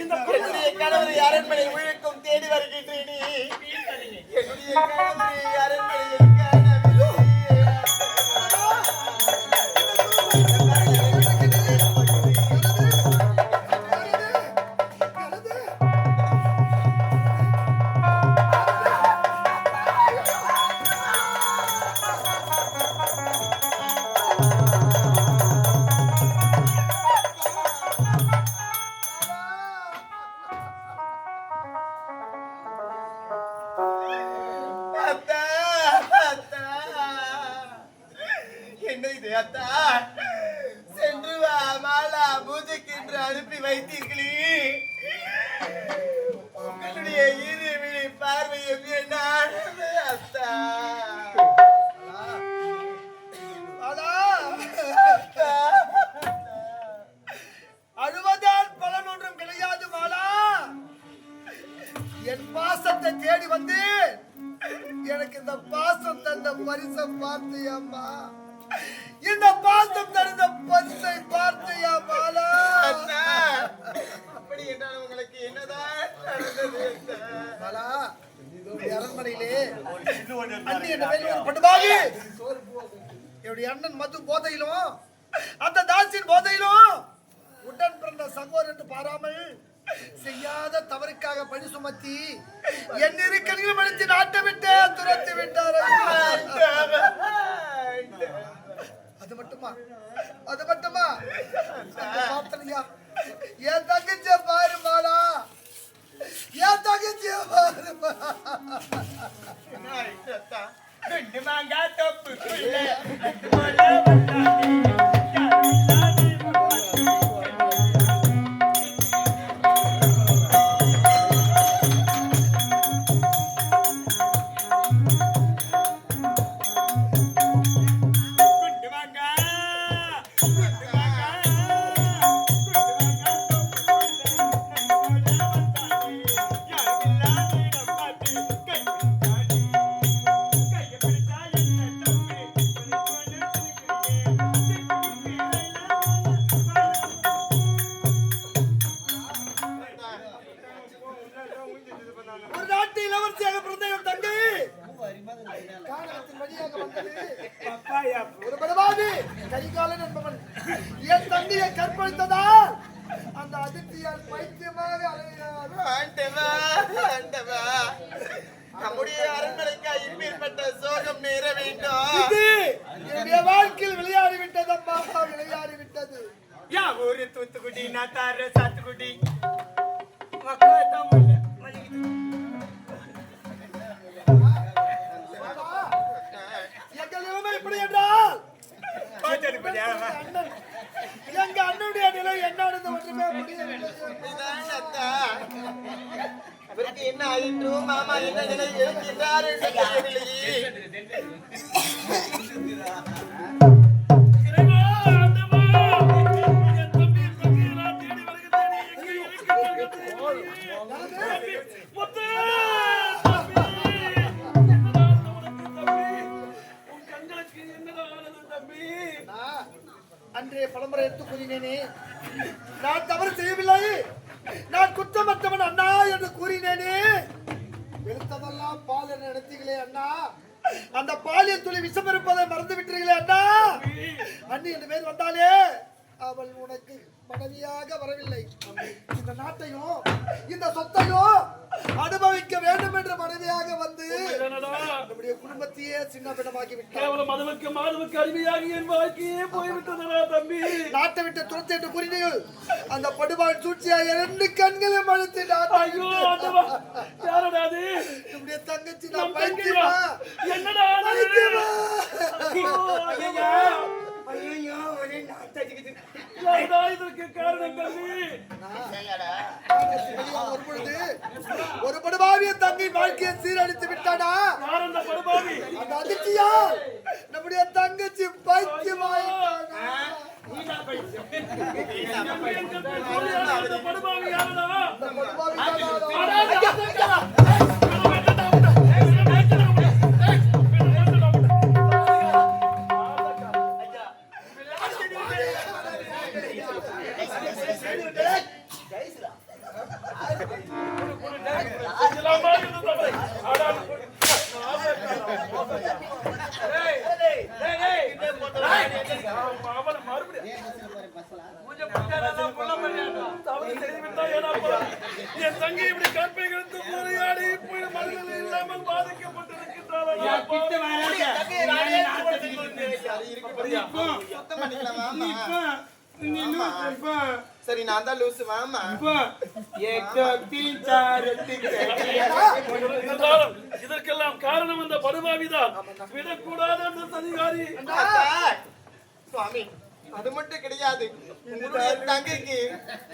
என்னுடைய கணவரை அரண்மனை முழுக்கும் தேடி வருகின்றேனே. என்னுடைய கணவரை அரண்மனையில் என்ன இது அத்தா சென்று வா மாலா பூஜைக்கு என்று அனுப்பி வைத்தீர்களே. உங்களுடைய இரு விழி பார்வையும் என்ன அத்தா. அழுவதால் பலன் ஒன்றும் கிடையாது மாலா. என் பாசத்தை தேடி வந்து எனக்கு இந்த பாசம் தந்த பரிசம் பார்த்தியம்மா இந்த பாசம் தந்த பரிசை பார்த்தியா மாலா அத்தா. அப்படி என்றால் உங்களுக்கு என்னதான் நடந்தது என்னுடைய அரண்மனையிலே அண்ணி என்னுடைய அண்ணன் மது போதையிலும் அந்த தாசின் போதையிலும் உடன் பிறந்த சகோதரன் என்று பாராமல் செய்யாத தவறுக்காக பழி சுமத்தி என் இரு கண்களும் அடித்து நாட்டை விட்டு துரத்தி விட்டார். அது மட்டுமா அது மட்டுமா அந்த பார்த்தலையா என் தங்கச்சிய பாரு மாலா என் தங்கச்சிய பாரு அத்தா. ரெண்டு கரிகாலன் என்பவன். என் தந்தையை கற்பழித்ததால் அந்த அதிர்ச்சியால் பைத்தியமாக ஆண்டவா, ஆண்டவா. நம்முடைய அரண்மனைக்கு இப்பேற்பட்ட சோகம் நேர வேண்டும். இது என்னுடைய வாழ்க்கையில் விளையாடி விட்டது அம்மா விளையாடி விட்டது யா ஊரு தூத்துக்குடி நான் தார சாத்துக்குடி மக்கா உன் கண்களுக்கு என்னடா ஆனது என்று நான் அன்றே பலமுறை எடுத்து கூறினேனே. நான் தவறு செய்யவில்லை. நான் குற்றமற்றவன் அண்ணா என்று கூறினேனே. எடுத்ததெல்லாம் பால் என்ன நடத்தீங்களே அண்ணா. அந்த பாலியல் துளி விஷம் இருப்பதை மறந்து விட்டீர்களே அண்ணா. அண்ணி இந்த பேர் வந்தாலே அவள் உனக்கு மனைவியாக வரவில்லை. இந்த நாட்டையும் இந்த சொத்தையும் அனுபவிக்க வேண்டும் என்ற மனைவியாக வந்து நம்முடைய குடும்பத்தையே சின்ன பின்னமாக்கி விட்டார் மதுவுக்கு மாதுவுக்கு அடிமையாகி என் வாழ்க்கையே போய்விட்டதுடா தம்பி. நாட்டை விட்டு துரத்தி என்று கூறினீர்கள். அந்த படுபாய் சூழ்ச்சியா இரண்டு கண்களை மழுத்து நாட்டை ஐயோ விட்டு- ஆண்டவா யாரடா அது? நம்முடைய தங்கச்சி நான் தங்கையா? இதற்கு காரணம் தம்பி ஒரு பொழுது ஒரு படுபாவிய தங்கை வாழ்க்கையை சீரழித்து விட்டானா? யார் அந்த படுபாவி அந்த அதிர்ச்சியா? நம்முடைய தங்கச்சி படுபாவி அந்த படுபாவி என் தங்கை இப்படி கற்பை கிடந்து முறையாடி இப்படி மனதில் இல்லாமல் சரி நான் தான் லூசு வாமா இதற்கெல்லாம் காரணம் அந்த படுபாவிதான். விடக்கூடாது அந்த சதிகாரி. சுவாமி அது மட்டும் கிடையாது. உங்களுடைய தங்கைக்கு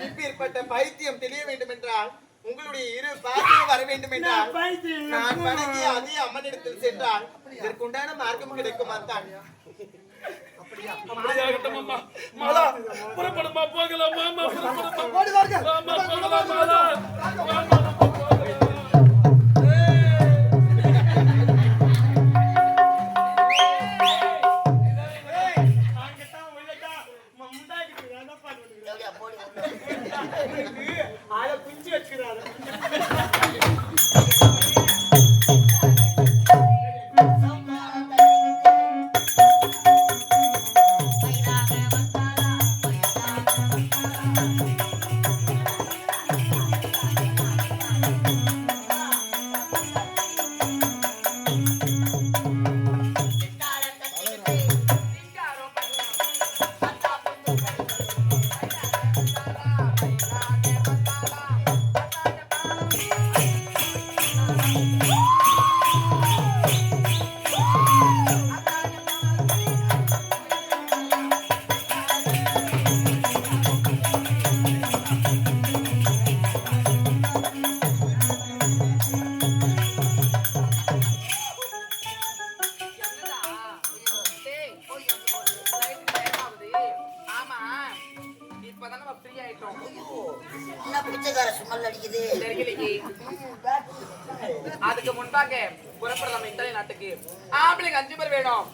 இப்பேற்பட்ட பைத்தியம் தெரிய வேண்டும் என்றால் உங்களுடைய இரு பார்வையும் வர வேண்டும் என்றால் நான் வணங்கி அதே அம்மனிடத்தில் சென்றால் இதற்குண்டான மார்க்கம் கிடைக்கும் அத்தான் அப்படியாகட்டும் அம்மா மாலா புறப்படுமா போகலாம் மாமா புறப்படுமா. மாலா ஆம்பளைங்க அஞ்சு பேர் வேணும்.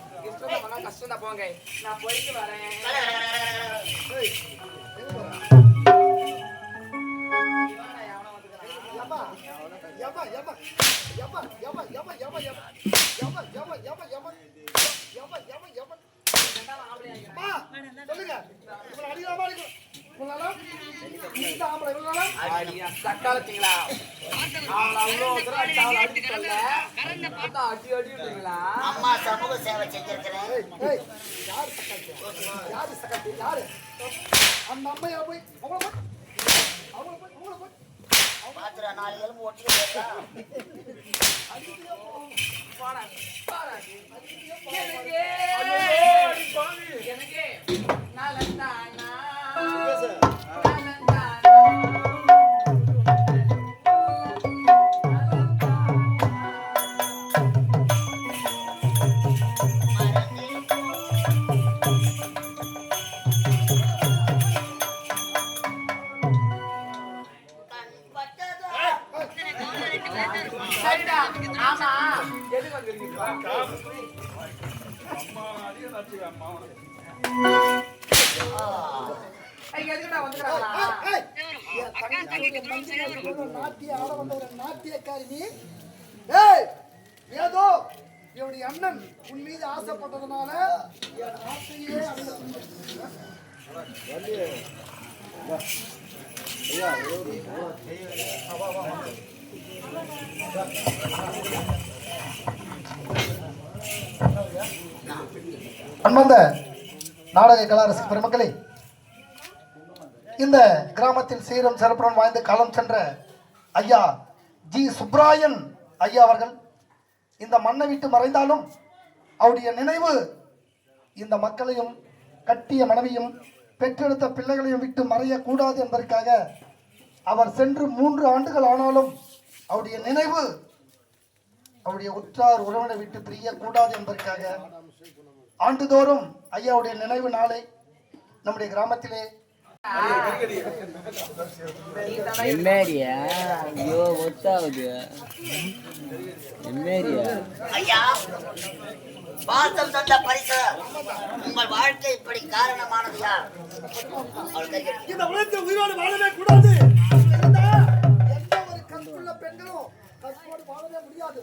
கஷ்டம் தான் போங்க. நான் போயிட்டு வரேன். சொல்லுங்க அம்மா சமூக சேவை செஞ்சிருக்கிறேன் அந்த அம்மையா போய் அவங்கள போய் அவங்கள போய் அவங்கள போய் பாத்துற நாலு எலும்பு ஒட்டிட்டு எனக்கே. நான் எதுக்குடா வந்துக்கிறாங்களா நாட்டிய ஆட வந்த ஒரு நாட்டியக்காரி நீ. ஏய் ஏதோ என்னுடைய அண்ணன் உன் மீது ஆசைப்பட்டதுனால என் ஆசையே அழிய அன்பார்ந்த நாடக கலாரசு பெருமக்களே இந்த கிராமத்தில் சீரம் சிறப்புடன் வாய்ந்த காலம் சென்ற ஐயா ஜி சுப்ராயன் ஐயா அவர்கள் இந்த மண்ணை விட்டு மறைந்தாலும் அவருடைய நினைவு இந்த மக்களையும் கட்டிய மனைவியும் பெற்றெடுத்த பிள்ளைகளையும் விட்டு மறையக்கூடாது என்பதற்காக அவர் சென்று மூன்று ஆண்டுகள் ஆனாலும் அவருடைய நினைவு அவருடைய உற்றார் உறவினை விட்டு பிரியக்கூடாது என்பதற்காக ஆண்டுதோறும் ஐயாவுடைய நினைவு நாளை நம்முடைய கிராமத்திலே எம்மேரியா? ஐயோ ஒத்தாவுது. எம்மேரியா? ஐயா வாசல் தந்த உங்கள் வாழ்க்கை இப்படி காரணமானது யார்? கூடாது. பெண்களும் முடியாது.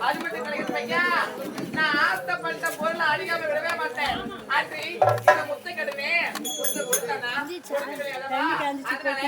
அது மட்டும் கிடையாது ஐயா. நான் ஆசைப்பட்ட பொருளை அழியாம விடவே மாட்டேன். இந்த முத்தை கடுமே, முத்தை கொடுத்தானா, கிடைக்காத?